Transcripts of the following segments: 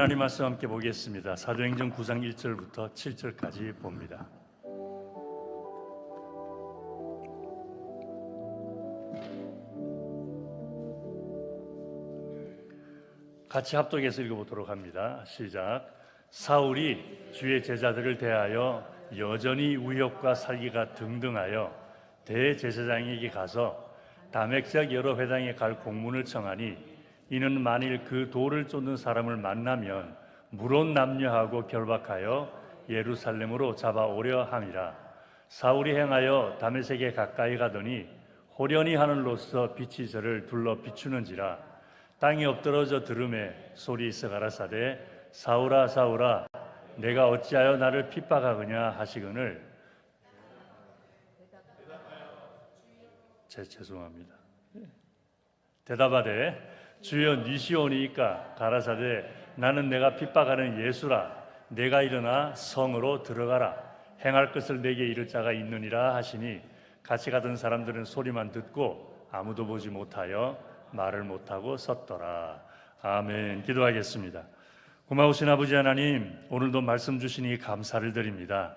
하나님 말씀 함께 보겠습니다. 사도행전 9장 1절부터 7절까지 봅니다. 같이 합독해서 읽어보도록 합니다. 시작. 사울이 주의 제자들을 대하여 여전히 위협과 살기가 등등하여 대제사장에게 가서 다맥색 여러 회당에 갈 공문을 청하니 이는 만일 그 돌을 쫓는 사람을 만나면 물론 남녀하고 결박하여 예루살렘으로 잡아오려 함이라. 사울이 행하여 다메섹에 가까이 가더니 호련히 하늘로서 빛이 저를 둘러 비추는지라. 땅이 엎드러져 들음에 소리 있어 가라사대 사울아 사울아 내가 어찌하여 나를 핍박하느냐 하시거늘. 제 죄송합니다. 대답하되 주여 니시오니까 가라사대 나는 내가 핍박하는 예수라. 내가 일어나 성으로 들어가라. 행할 것을 내게 이를 자가 있느니라 하시니 같이 가던 사람들은 소리만 듣고 아무도 보지 못하여 말을 못하고 섰더라. 아멘. 기도하겠습니다. 고마우신 아버지 하나님 오늘도 말씀 주시니 감사를 드립니다.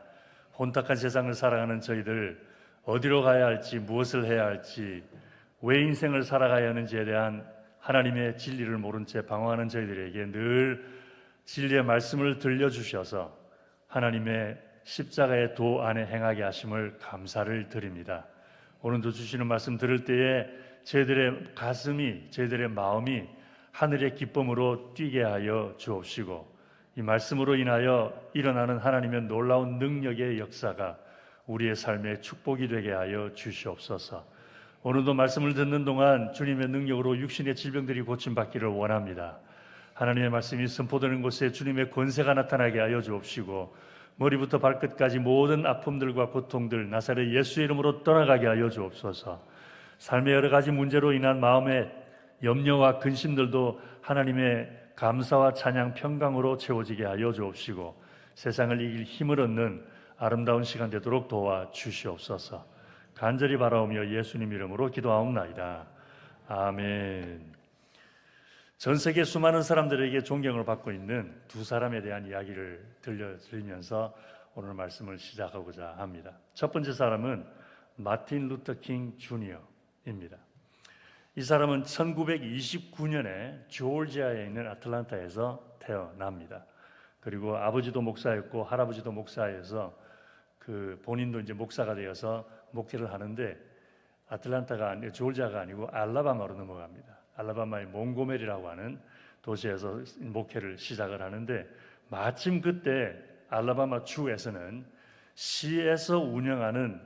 혼탁한 세상을 살아가는 저희들 어디로 가야 할지 무엇을 해야 할지 왜 인생을 살아가야 하는지에 대한 하나님의 진리를 모른 채 방황하는 저희들에게 늘 진리의 말씀을 들려주셔서 하나님의 십자가의 도 안에 행하게 하심을 감사를 드립니다. 오늘도 주시는 말씀 들을 때에 저희들의 가슴이, 저희들의 마음이 하늘의 기쁨으로 뛰게 하여 주옵시고 이 말씀으로 인하여 일어나는 하나님의 놀라운 능력의 역사가 우리의 삶의 축복이 되게 하여 주시옵소서. 오늘도 말씀을 듣는 동안 주님의 능력으로 육신의 질병들이 고침받기를 원합니다. 하나님의 말씀이 선포되는 곳에 주님의 권세가 나타나게 하여 주옵시고 머리부터 발끝까지 모든 아픔들과 고통들 나사렛 예수의 이름으로 떠나가게 하여 주옵소서. 삶의 여러 가지 문제로 인한 마음의 염려와 근심들도 하나님의 감사와 찬양 평강으로 채워지게 하여 주옵시고 세상을 이길 힘을 얻는 아름다운 시간 되도록 도와 주시옵소서. 간절히 바라오며 예수님 이름으로 기도하옵나이다. 아멘. 전 세계 수많은 사람들에게 존경을 받고 있는 두 사람에 대한 이야기를 들려드리면서 오늘 말씀을 시작하고자 합니다. 첫 번째 사람은 마틴 루터 킹 주니어입니다. 이 사람은 1929년에 조지아에 있는 아틀란타에서 태어납니다. 그리고 아버지도 목사였고 할아버지도 목사여서 그 본인도 이제 목사가 되어서 목회를 하는데 아틀란타가 아니고 조지아가 아니고 알라바마로 넘어갑니다. 알라바마의 몽고메리라고 하는 도시에서 목회를 시작을 하는데 마침 그때 알라바마 주에서는 시에서 운영하는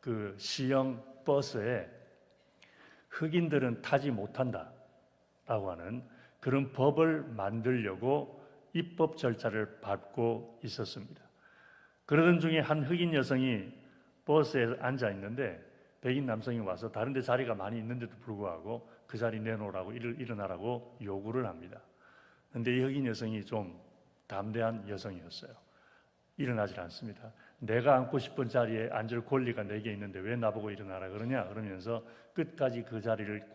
그 시형 버스에 흑인들은 타지 못한다 라고 하는 그런 법을 만들려고 입법 절차를 밟고 있었습니다. 그러던 중에 한 흑인 여성이 버스에 앉아 있는데 백인 남성이 와서 다른 데 자리가 많이 있는데도 불구하고 그 자리 내놓으라고 일어나라고 요구를 합니다. 근데 이 흑인 여성이 좀 담대한 여성이었어요. 일어나질 않습니다. 내가 앉고 싶은 자리에 앉을 권리가 내게 있는데 왜 나보고 일어나라 그러냐 그러면서 끝까지 그 자리를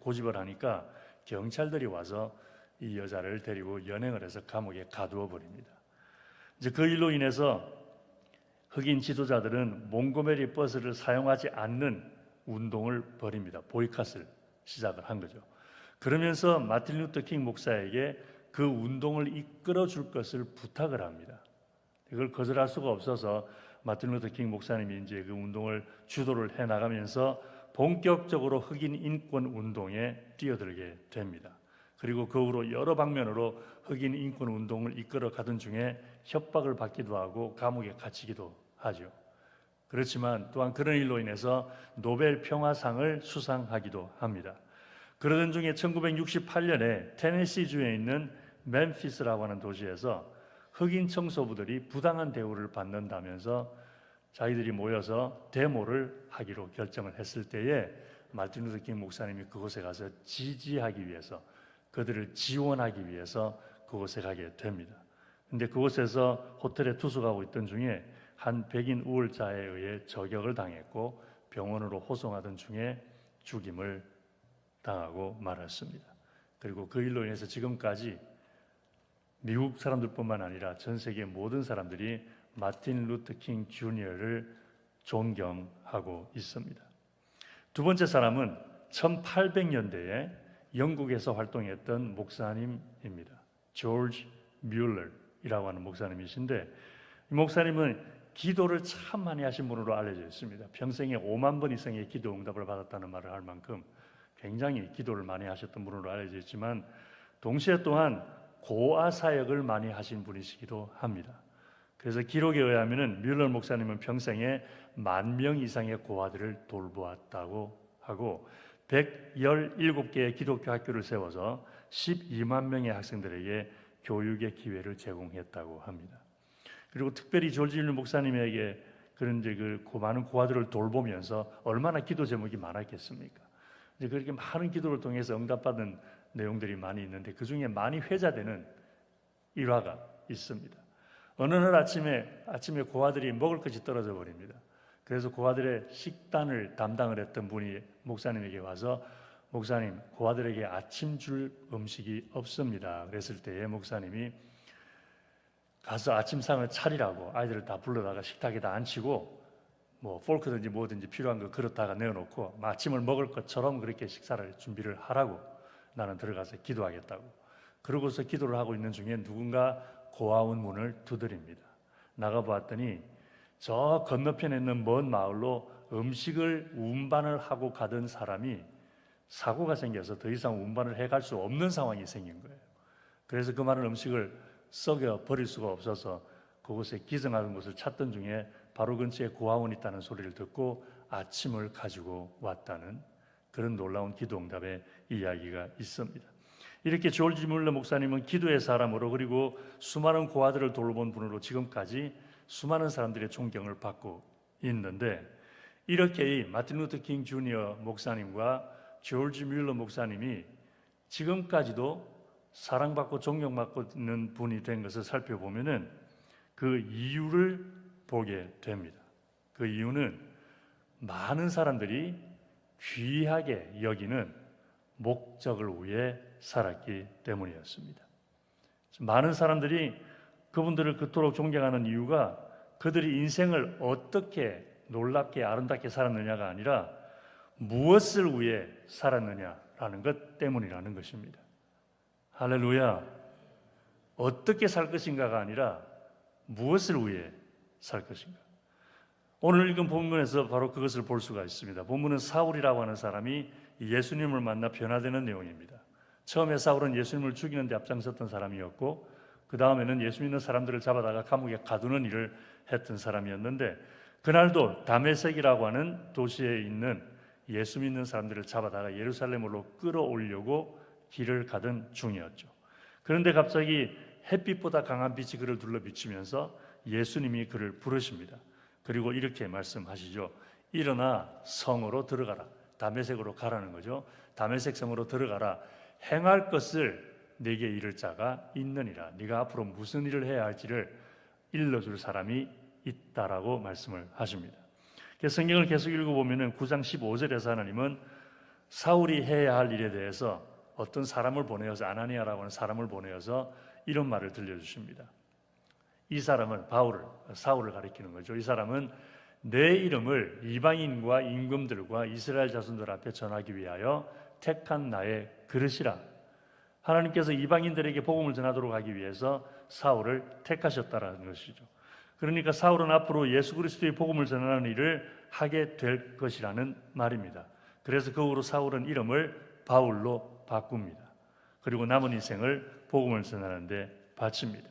고 집을 하니까 경찰들이 와서 이 여자를 데리고 연행을 해서 감옥에 가두어 버립니다. 이제 그 일로 인해서 흑인 지도자들은 몽고메리 버스를 사용하지 않는 운동을 벌입니다. 보이콧을 시작을 한 거죠. 그러면서 마틴 루터 킹 목사에게 그 운동을 이끌어 줄 것을 부탁을 합니다. 이걸 거절할 수가 없어서 마틴 루터 킹 목사님이 이제 그 운동을 주도를 해 나가면서 본격적으로 흑인 인권 운동에 뛰어들게 됩니다. 그리고 그 후로 여러 방면으로 흑인 인권 운동을 이끌어 가던 중에 협박을 받기도 하고 감옥에 갇히기도 하죠. 그렇지만 또한 그런 일로 인해서 노벨 평화상을 수상하기도 합니다. 그러던 중에 1968년에 테네시 주에 있는 멤피스라고 하는 도시에서 흑인 청소부들이 부당한 대우를 받는다면서 자기들이 모여서 데모를 하기로 결정을 했을 때에 마틴 루터 킹 목사님이 그곳에 가서 지지하기 위해서 그들을 지원하기 위해서 그곳에 가게 됩니다. 근데 그곳에서 호텔에 투숙하고 있던 중에 한 백인 우울자에 의해 저격을 당했고 병원으로 호송하던 중에 죽임을 당하고 말았습니다. 그리고 그 일로 인해서 지금까지 미국 사람들뿐만 아니라 전 세계 모든 사람들이 마틴 루터 킹 주니어를 존경하고 있습니다. 두 번째 사람은 1800년대에 영국에서 활동했던 목사님입니다. 조지 뮬러이라고 하는 목사님이신데 이 목사님은 기도를 참 많이 하신 분으로 알려져 있습니다. 평생에 5만 번 이상의 기도 응답을 받았다는 말을 할 만큼 굉장히 기도를 많이 하셨던 분으로 알려져 있지만 동시에 또한 고아 사역을 많이 하신 분이시기도 합니다. 그래서 기록에 의하면은 뮬러 목사님은 평생에 만 명 이상의 고아들을 돌보았다고 하고 117개의 기독교 학교를 세워서 12만 명의 학생들에게 교육의 기회를 제공했다고 합니다. 그리고 특별히 졸지 윌 목사님에게 그런 이제 그 많은 고아들을 돌보면서 얼마나 기도 제목이 많았겠습니까? 이제 그렇게 많은 기도를 통해서 응답받은 내용들이 많이 있는데 그 중에 많이 회자되는 일화가 있습니다. 어느 날 아침에 아침에 고아들이 먹을 것이 떨어져 버립니다. 그래서 고아들의 식단을 담당을 했던 분이 목사님에게 와서 목사님 고아들에게 아침 줄 음식이 없습니다. 그랬을 때에 목사님이 가서 아침상을 차리라고 아이들을 다 불러다가 식탁에다 앉히고 뭐 폴크든지 뭐든지 필요한 거 그릇다가 내어놓고 아침을 먹을 것처럼 그렇게 식사를 준비를 하라고 나는 들어가서 기도하겠다고 그러고서 기도를 하고 있는 중에 누군가 고아원 문을 두드립니다. 나가 보았더니 저 건너편에 있는 먼 마을로 음식을 운반을 하고 가던 사람이 사고가 생겨서 더 이상 운반을 해갈 수 없는 상황이 생긴 거예요. 그래서 그 많은 음식을 썩여 버릴 수가 없어서 그곳에 기증하는 곳을 찾던 중에 바로 근처에 고아원이 있다는 소리를 듣고 아침을 가지고 왔다는 그런 놀라운 기도응답의 이야기가 있습니다. 이렇게 조지 물러 목사님은 기도의 사람으로 그리고 수많은 고아들을 돌본 분으로 지금까지 수많은 사람들의 존경을 받고 있는데 이렇게 이 마틴 루터 킹 주니어 목사님과 조지 뮬러 목사님이 지금까지도 사랑받고 존경받고 있는 분이 된 것을 살펴보면은 그 이유를 보게 됩니다. 그 이유는 많은 사람들이 귀하게 여기는 목적을 위해 살았기 때문이었습니다. 많은 사람들이 그분들을 그토록 존경하는 이유가 그들이 인생을 어떻게 놀랍게 아름답게 살았느냐가 아니라 무엇을 위해 살았느냐라는 것 때문이라는 것입니다. 할렐루야. 어떻게 살 것인가가 아니라 무엇을 위해 살 것인가. 오늘 읽은 본문에서 바로 그것을 볼 수가 있습니다. 본문은 사울이라고 하는 사람이 예수님을 만나 변화되는 내용입니다. 처음에 사울은 예수님을 죽이는 데 앞장섰던 사람이었고 그 다음에는 예수 믿는 사람들을 잡아다가 감옥에 가두는 일을 했던 사람이었는데 그날도 다메섹이라고 하는 도시에 있는 예수 믿는 사람들을 잡아다가 예루살렘으로 끌어올려고 길을 가던 중이었죠. 그런데 갑자기 햇빛보다 강한 빛이 그를 둘러 비치면서 예수님이 그를 부르십니다. 그리고 이렇게 말씀하시죠. 일어나 성으로 들어가라. 다메섹으로 가라는 거죠. 다메섹 성으로 들어가라. 행할 것을 내게 이를 자가 있느니라. 네가 앞으로 무슨 일을 해야 할지를 일러줄 사람이 있다라고 말씀을 하십니다. 성경을 계속 읽어보면 9장 15절에서 하나님은 사울이 해야 할 일에 대해서 어떤 사람을 보내어서 아나니아라고 하는 사람을 보내어서 이런 말을 들려주십니다. 이 사람은 바울을 사울을 가리키는 거죠. 이 사람은 내 이름을 이방인과 임금들과 이스라엘 자손들 앞에 전하기 위하여 택한 나의 그릇이라. 하나님께서 이방인들에게 복음을 전하도록 하기 위해서 사울을 택하셨다라는 것이죠. 그러니까 사울은 앞으로 예수 그리스도의 복음을 전하는 일을 하게 될 것이라는 말입니다. 그래서 그 후로 사울은 이름을 바울로 바꿉니다. 그리고 남은 인생을 복음을 전하는데 바칩니다.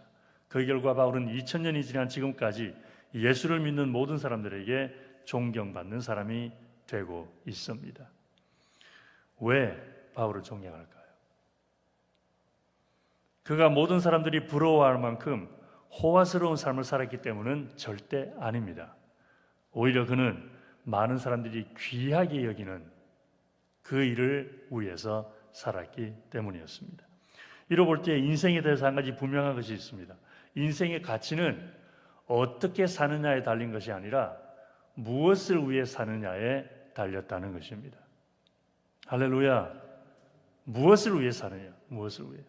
그 결과 바울은 2000년이 지난 지금까지 예수를 믿는 모든 사람들에게 존경받는 사람이 되고 있습니다. 왜 바울을 존경할까요? 그가 모든 사람들이 부러워할 만큼 호화스러운 삶을 살았기 때문은 절대 아닙니다. 오히려 그는 많은 사람들이 귀하게 여기는 그 일을 위해서 살았기 때문이었습니다. 이로 볼 때 인생에 대해서 한 가지 분명한 것이 있습니다. 인생의 가치는 어떻게 사느냐에 달린 것이 아니라 무엇을 위해 사느냐에 달렸다는 것입니다. 할렐루야. 무엇을 위해 사느냐? 무엇을 위해?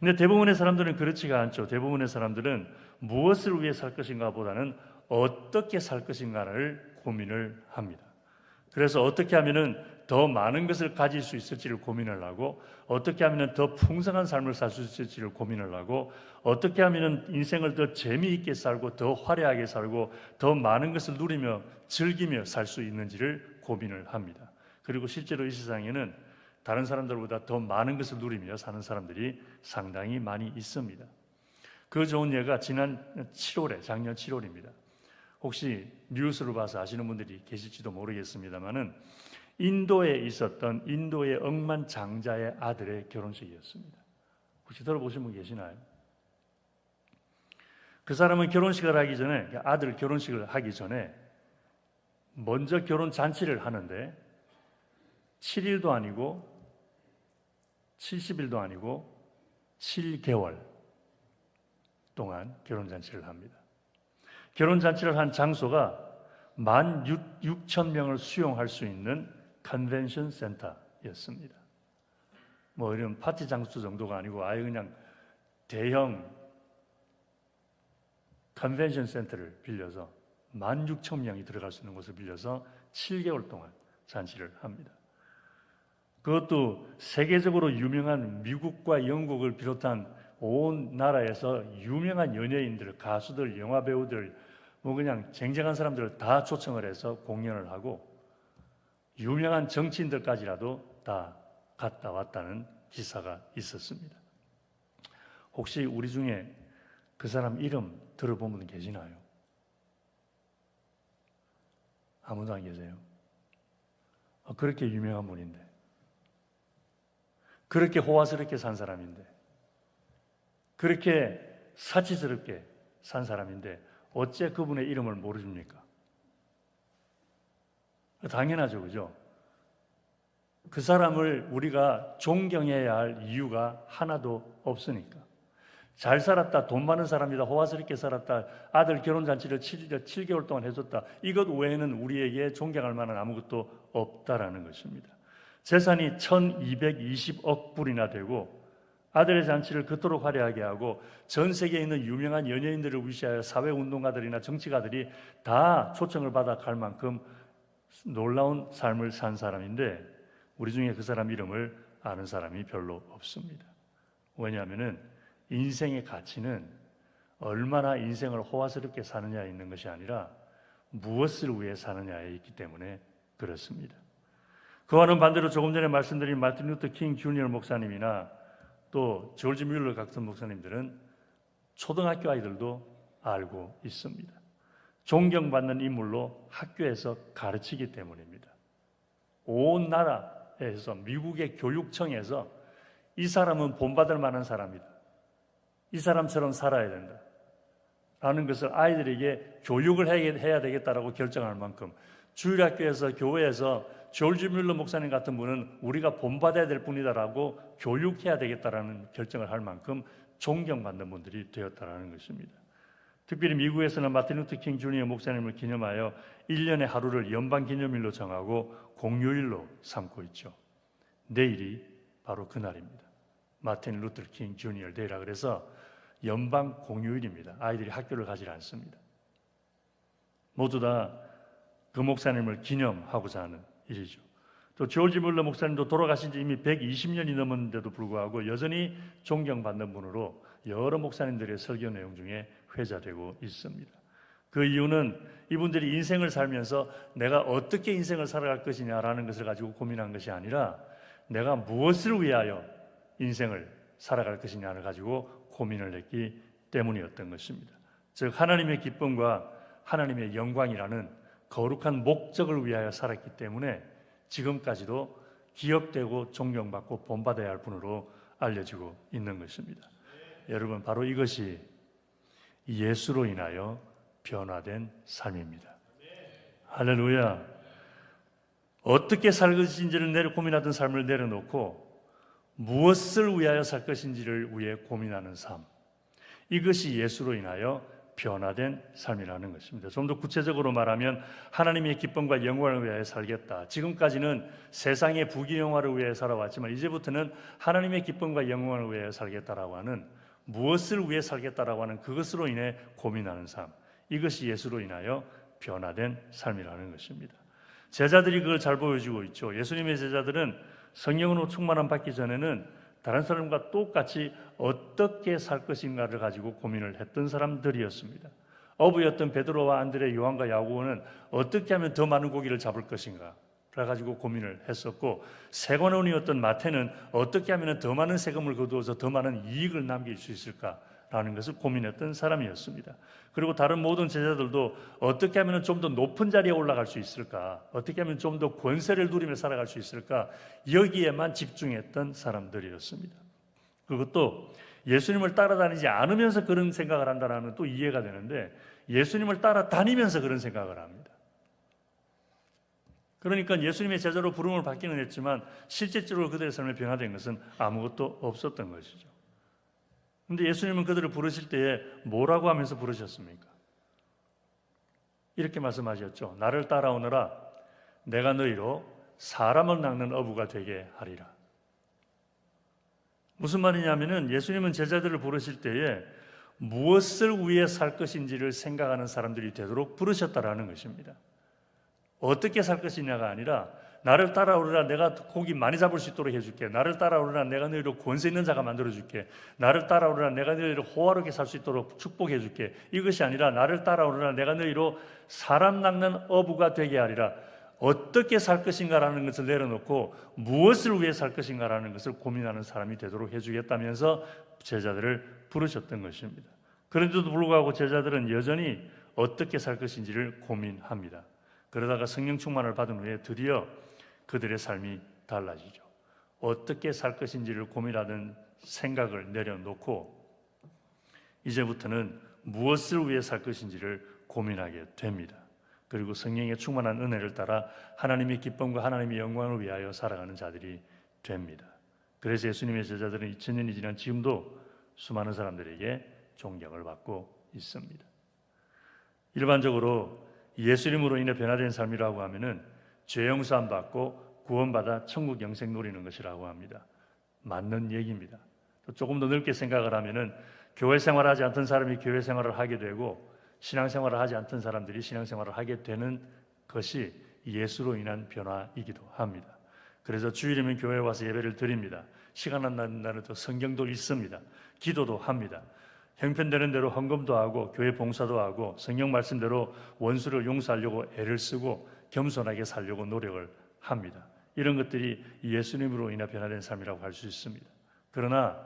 근데 대부분의 사람들은 그렇지가 않죠. 대부분의 사람들은 무엇을 위해 살 것인가 보다는 어떻게 살 것인가를 고민을 합니다. 그래서 어떻게 하면은 더 많은 것을 가질 수 있을지를 고민을 하고 어떻게 하면은 더 풍성한 삶을 살 수 있을지를 고민을 하고 어떻게 하면은 인생을 더 재미있게 살고 더 화려하게 살고 더 많은 것을 누리며 즐기며 살 수 있는지를 고민을 합니다. 그리고 실제로 이 세상에는 다른 사람들보다 더 많은 것을 누리며 사는 사람들이 상당히 많이 있습니다. 그 좋은 예가 지난 7월에 작년 7월입니다. 혹시 뉴스를 봐서 아시는 분들이 계실지도 모르겠습니다만은 인도에 있었던 인도의 억만 장자의 아들의 결혼식이었습니다. 혹시 들어보신 분 계시나요? 그 사람은 결혼식을 하기 전에 아들 결혼식을 하기 전에 먼저 결혼 잔치를 하는데 7일도 아니고 70일도 아니고 7개월 동안 결혼 잔치를 합니다. 결혼 잔치를 한 장소가 만 6천 명을 수용할 수 있는 컨벤션 센터였습니다. 뭐 이런 파티 장소 정도가 아니고 아예 그냥 대형 컨벤션 센터를 빌려서 1만 6천 명이 들어갈 수 있는 곳을 빌려서 7개월 동안 잔치를 합니다. 그것도 세계적으로 유명한 미국과 영국을 비롯한 온 나라에서 유명한 연예인들, 가수들, 영화 배우들, 뭐 그냥 쟁쟁한 사람들을 다 초청을 해서 공연을 하고 유명한 정치인들까지라도 다 갔다 왔다는 기사가 있었습니다. 혹시 우리 중에 그 사람 이름 들어본 분 계시나요? 아무도 안 계세요. 어, 그렇게 유명한 분인데, 그렇게 호화스럽게 산 사람인데, 그렇게 사치스럽게 산 사람인데, 어째 그분의 이름을 모르십니까? 당연하죠, 그죠? 그 사람을 우리가 존경해야 할 이유가 하나도 없으니까. 잘 살았다, 돈 많은 사람이다, 호화스럽게 살았다, 아들 결혼 잔치를 7, 개월 동안 해줬다. 이것 외에는 우리에게 존경할 만한 아무것도 없다라는 것입니다. 재산이 1220억 불이나 되고 아들의 잔치를 그토록 화려하게 하고 전 세계에 있는 유명한 연예인들을 위시하여 사회 운동가들이나 정치가들이 다 초청을 받아 갈 만큼 놀라운 삶을 산 사람인데 우리 중에 그 사람 이름을 아는 사람이 별로 없습니다. 왜냐하면은 인생의 가치는 얼마나 인생을 호화스럽게 사느냐에 있는 것이 아니라 무엇을 위해 사느냐에 있기 때문에 그렇습니다. 그와는 반대로 조금 전에 말씀드린 마틴 루터 킹 주니어 목사님이나 또 조지 뮬러 같은 목사님들은 초등학교 아이들도 알고 있습니다. 존경받는 인물로 학교에서 가르치기 때문입니다. 온 나라에서 미국의 교육청에서 이 사람은 본받을 만한 사람이다. 이 사람처럼 살아야 된다. 라는 것을 아이들에게 교육을 해야 되겠다라고 결정할 만큼 주일학교에서 교회에서 졸지 뮬러 목사님 같은 분은 우리가 본받아야 될 분이다라고 교육해야 되겠다라는 결정을 할 만큼 존경받는 분들이 되었다라는 것입니다. 특별히 미국에서는 마틴 루터 킹 주니어 목사님을 기념하여 1년의 하루를 연방 기념일로 정하고 공휴일로 삼고 있죠. 내일이 바로 그날입니다. 마틴 루터 킹 주니어 데이라 그래서 연방 공휴일입니다. 아이들이 학교를 가지 않습니다. 모두 다 그 목사님을 기념하고자 하는 일이죠. 또 조지 물러 목사님도 돌아가신 지 이미 120년이 넘었는데도 불구하고 여전히 존경받는 분으로 여러 목사님들의 설교 내용 중에 회자되고 있습니다. 그 이유는 이분들이 인생을 살면서 내가 어떻게 인생을 살아갈 것이냐라는 것을 가지고 고민한 것이 아니라 내가 무엇을 위하여 인생을 살아갈 것이냐를 가지고 고민을 했기 때문이었던 것입니다. 즉 하나님의 기쁨과 하나님의 영광이라는 거룩한 목적을 위하여 살았기 때문에 지금까지도 기억되고 존경받고 본받아야 할 분으로 알려지고 있는 것입니다. 여러분 바로 이것이 예수로 인하여 변화된 삶입니다. 할렐루야. 어떻게 살 것인지를 내려 고민하던 삶을 내려놓고 무엇을 위하여 살 것인지를 위해 고민하는 삶. 이것이 예수로 인하여 변화된 삶이라는 것입니다. 좀 더 구체적으로 말하면 하나님의 기쁨과 영광을 위하여 살겠다. 지금까지는 세상의 부귀영화를 위해 살아왔지만 이제부터는 하나님의 기쁨과 영광을 위하여 살겠다라고 하는 무엇을 위해 살겠다라고 하는 그것으로 인해 고민하는 삶. 이것이 예수로 인하여 변화된 삶이라는 것입니다. 제자들이 그걸 잘 보여주고 있죠. 예수님의 제자들은 성령으로 충만함 받기 전에는 다른 사람과 똑같이 어떻게 살 것인가를 가지고 고민을 했던 사람들이었습니다. 어부였던 베드로와 안드레, 요한과 야고보는 어떻게 하면 더 많은 고기를 잡을 것인가 를 가지고 고민을 했었고 세관원이었던 마태는 어떻게 하면 더 많은 세금을 거두어서 더 많은 이익을 남길 수 있을까 라는 것을 고민했던 사람이었습니다. 그리고 다른 모든 제자들도 어떻게 하면 좀 더 높은 자리에 올라갈 수 있을까? 어떻게 하면 좀 더 권세를 누리며 살아갈 수 있을까? 여기에만 집중했던 사람들이었습니다. 그것도 예수님을 따라다니지 않으면서 그런 생각을 한다는 또 이해가 되는데 예수님을 따라다니면서 그런 생각을 합니다. 그러니까 예수님의 제자로 부름을 받기는 했지만 실제적으로 그들의 삶에 변화된 것은 아무것도 없었던 것이죠. 근데 예수님은 그들을 부르실 때에 뭐라고 하면서 부르셨습니까? 이렇게 말씀하셨죠. 나를 따라오너라. 내가 너희로 사람을 낚는 어부가 되게 하리라. 무슨 말이냐면은 예수님은 제자들을 부르실 때에 무엇을 위해 살 것인지를 생각하는 사람들이 되도록 부르셨다라는 것입니다. 어떻게 살 것이냐가 아니라 나를 따라오르라. 내가 고기 많이 잡을 수 있도록 해줄게. 나를 따라오르라. 내가 너희를 권세 있는 자가 만들어줄게. 나를 따라오르라. 내가 너희를 호화롭게 살 수 있도록 축복해줄게. 이것이 아니라 나를 따라오르라. 내가 너희로 사람 낚는 어부가 되게 하리라. 어떻게 살 것인가라는 것을 내려놓고 무엇을 위해 살 것인가라는 것을 고민하는 사람이 되도록 해주겠다면서 제자들을 부르셨던 것입니다. 그런데도 불구하고 제자들은 여전히 어떻게 살 것인지를 고민합니다. 그러다가 성령 충만을 받은 후에 드디어 그들의 삶이 달라지죠. 어떻게 살 것인지를 고민하던 생각을 내려놓고 이제부터는 무엇을 위해 살 것인지를 고민하게 됩니다. 그리고 성령의 충만한 은혜를 따라 하나님의 기쁨과 하나님의 영광을 위하여 살아가는 자들이 됩니다. 그래서 예수님의 제자들은 2000년이 지난 지금도 수많은 사람들에게 존경을 받고 있습니다. 일반적으로 예수님으로 인해 변화된 삶이라고 하면은 죄 용서함 받고 구원받아 천국 영생 누리는 것이라고 합니다. 맞는 얘기입니다. 또 조금 더 넓게 생각을 하면은 교회 생활하지 않던 사람이 교회 생활을 하게 되고 신앙 생활을 하지 않던 사람들이 신앙 생활을 하게 되는 것이 예수로 인한 변화이기도 합니다. 그래서 주일이면 교회에 와서 예배를 드립니다. 시간 안 나는 날은 또 성경도 읽습니다. 기도도 합니다. 형편되는 대로 헌금도 하고 교회 봉사도 하고 성경 말씀대로 원수를 용서하려고 애를 쓰고 겸손하게 살려고 노력을 합니다. 이런 것들이 예수님으로 인해 변화된 삶이라고 할 수 있습니다. 그러나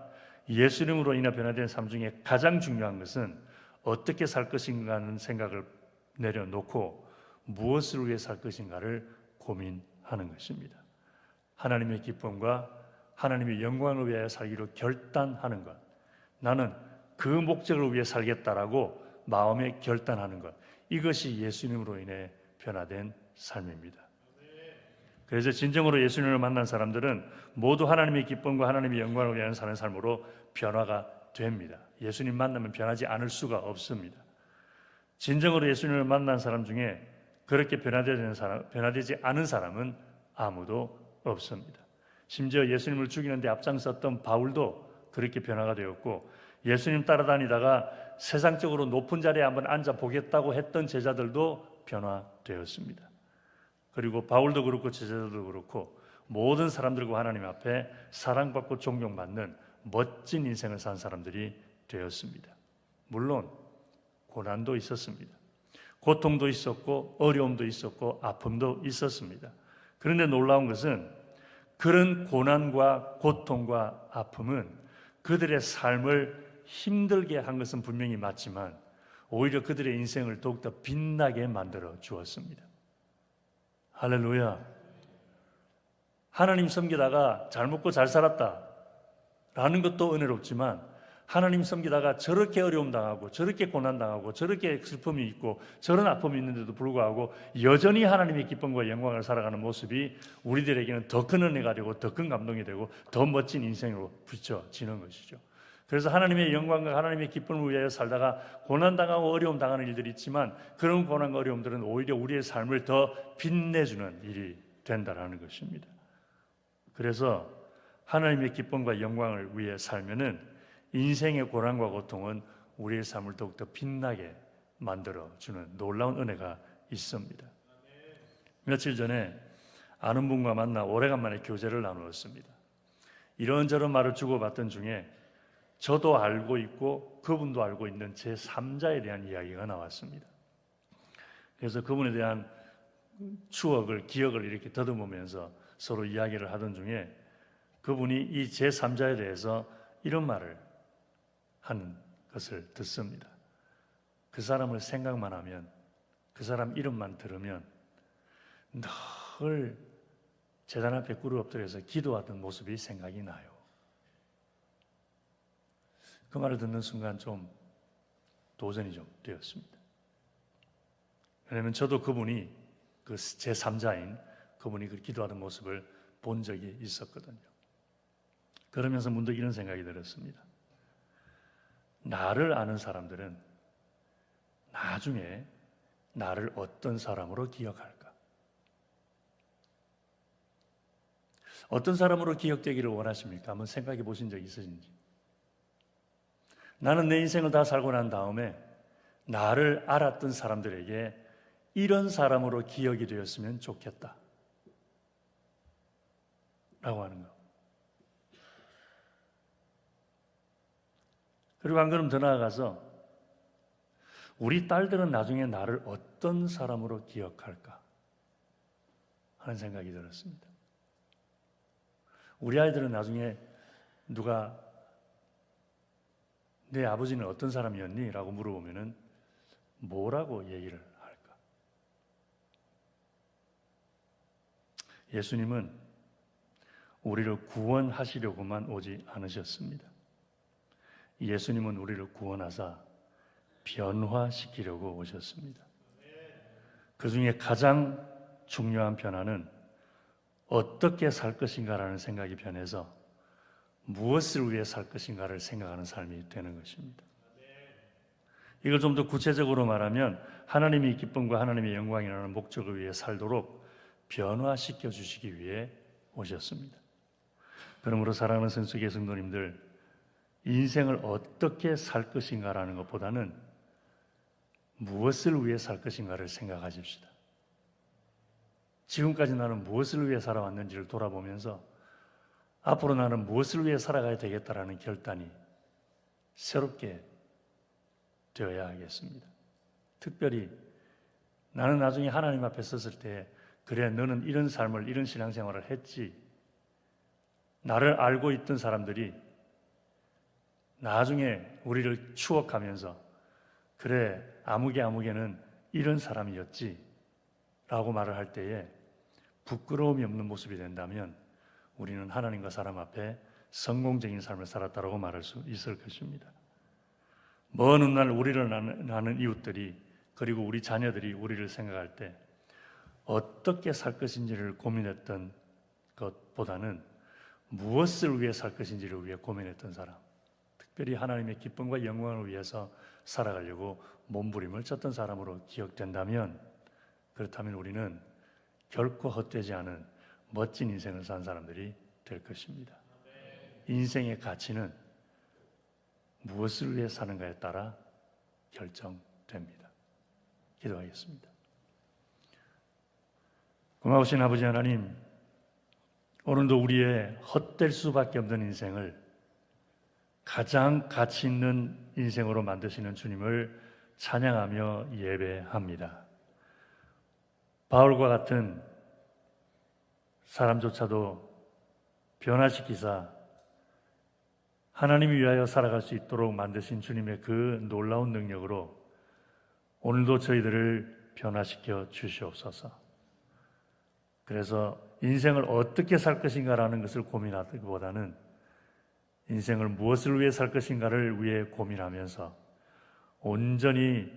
예수님으로 인해 변화된 삶 중에 가장 중요한 것은 어떻게 살 것인가 하는 생각을 내려놓고 무엇을 위해 살 것인가를 고민하는 것입니다. 하나님의 기쁨과 하나님의 영광을 위하여 살기로 결단하는 것. 나는 그 목적을 위해 살겠다라고 마음에 결단하는 것. 이것이 예수님으로 인해 변화된 삶입니다. 그래서 진정으로 예수님을 만난 사람들은 모두 하나님의 기쁨과 하나님의 영광을 위한 사는 삶으로 변화가 됩니다. 예수님 만나면 변하지 않을 수가 없습니다. 진정으로 예수님을 만난 사람 중에 그렇게 변화되는 사람, 변화되지 않은 사람은 아무도 없습니다. 심지어 예수님을 죽이는데 앞장섰던 바울도 그렇게 변화가 되었고 예수님 따라다니다가 세상적으로 높은 자리에 한번 앉아 보겠다고 했던 제자들도 변화되었습니다. 그리고 바울도 그렇고 제자들도 그렇고 모든 사람들과 하나님 앞에 사랑받고 존경받는 멋진 인생을 산 사람들이 되었습니다. 물론 고난도 있었습니다. 고통도 있었고 어려움도 있었고 아픔도 있었습니다. 그런데 놀라운 것은 그런 고난과 고통과 아픔은 그들의 삶을 힘들게 한 것은 분명히 맞지만 오히려 그들의 인생을 더욱더 빛나게 만들어 주었습니다. 할렐루야. 하나님 섬기다가 잘 먹고 잘 살았다. 라는 것도 은혜롭지만 하나님 섬기다가 저렇게 어려움 당하고 저렇게 고난 당하고 저렇게 슬픔이 있고 저런 아픔이 있는데도 불구하고 여전히 하나님의 기쁨과 영광을 살아가는 모습이 우리들에게는 더 큰 은혜가 되고 더 큰 감동이 되고 더 멋진 인생으로 비춰지는 것이죠. 그래서 하나님의 영광과 하나님의 기쁨을 위하여 살다가 고난 당하고 어려움 당하는 일들이 있지만 그런 고난과 어려움들은 오히려 우리의 삶을 더 빛내주는 일이 된다라는 것입니다. 그래서 하나님의 기쁨과 영광을 위해 살면은 인생의 고난과 고통은 우리의 삶을 더욱더 빛나게 만들어 주는 놀라운 은혜가 있습니다. 며칠 전에 아는 분과 만나 오래간만에 교제를 나누었습니다. 이런저런 말을 주고받던 중에 저도 알고 있고 그분도 알고 있는 제 3자에 대한 이야기가 나왔습니다. 그래서 그분에 대한 추억을 기억을 이렇게 더듬으면서 서로 이야기를 하던 중에 그분이 이 제 3자에 대해서 이런 말을 하는 것을 듣습니다. 그 사람을 생각만 하면 그 사람 이름만 들으면 늘 재단 앞에 꿇어 엎드려서 기도하던 모습이 생각이 나요. 그 말을 듣는 순간 좀 도전이 좀 되었습니다. 왜냐하면 저도 그분이 그 제 3자인 그분이 그 기도하던 모습을 본 적이 있었거든요. 그러면서 문득 이런 생각이 들었습니다. 나를 아는 사람들은 나중에 나를 어떤 사람으로 기억할까? 어떤 사람으로 기억되기를 원하십니까? 한번 생각해 보신 적 있으신지? 나는 내 인생을 다 살고 난 다음에 나를 알았던 사람들에게 이런 사람으로 기억이 되었으면 좋겠다. 라고 하는 거. 그리고 한 걸음 더 나아가서 우리 딸들은 나중에 나를 어떤 사람으로 기억할까 하는 생각이 들었습니다. 우리 아이들은 나중에 누가 내 아버지는 어떤 사람이었니? 라고 물어보면은 뭐라고 얘기를 할까? 예수님은 우리를 구원하시려고만 오지 않으셨습니다. 예수님은 우리를 구원하사 변화시키려고 오셨습니다. 그 중에 가장 중요한 변화는 어떻게 살 것인가라는 생각이 변해서 무엇을 위해 살 것인가를 생각하는 삶이 되는 것입니다. 이걸 좀 더 구체적으로 말하면 하나님의 기쁨과 하나님의 영광이라는 목적을 위해 살도록 변화시켜 주시기 위해 오셨습니다. 그러므로 사랑하는 선수계 성도님들, 인생을 어떻게 살 것인가라는 것보다는 무엇을 위해 살 것인가를 생각하십시다. 지금까지 나는 무엇을 위해 살아왔는지를 돌아보면서 앞으로 나는 무엇을 위해 살아가야 되겠다라는 결단이 새롭게 되어야 하겠습니다. 특별히 나는 나중에 하나님 앞에 섰을 때 그래 너는 이런 삶을 이런 신앙생활을 했지 나를 알고 있던 사람들이 나중에 우리를 추억하면서 그래 아무개 아무개는 이런 사람이었지 라고 말을 할 때에 부끄러움이 없는 모습이 된다면 우리는 하나님과 사람 앞에 성공적인 삶을 살았다고 말할 수 있을 것입니다. 먼 훗날 우리를 나는 이웃들이 그리고 우리 자녀들이 우리를 생각할 때 어떻게 살 것인지를 고민했던 것보다는 무엇을 위해 살 것인지를 위해 고민했던 사람, 특별히 하나님의 기쁨과 영광을 위해서 살아가려고 몸부림을 쳤던 사람으로 기억된다면 그렇다면 우리는 결코 헛되지 않은 멋진 인생을 산 사람들이 될 것입니다. 인생의 가치는 무엇을 위해 사는가에 따라 결정됩니다. 기도하겠습니다. 고마우신 아버지 하나님, 오늘도 우리의 헛될 수밖에 없는 인생을 가장 가치 있는 인생으로 만드시는 주님을 찬양하며 예배합니다. 바울과 같은 사람조차도 변화시키사 하나님을 위하여 살아갈 수 있도록 만드신 주님의 그 놀라운 능력으로 오늘도 저희들을 변화시켜 주시옵소서. 그래서 인생을 어떻게 살 것인가라는 것을 고민하기보다는 인생을 무엇을 위해 살 것인가를 위해 고민하면서 온전히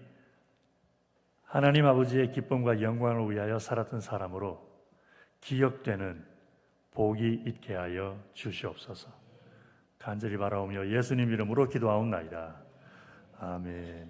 하나님 아버지의 기쁨과 영광을 위하여 살았던 사람으로 기억되는 복이 있게 하여 주시옵소서. 간절히 바라오며 예수님 이름으로 기도하옵나이다. 아멘.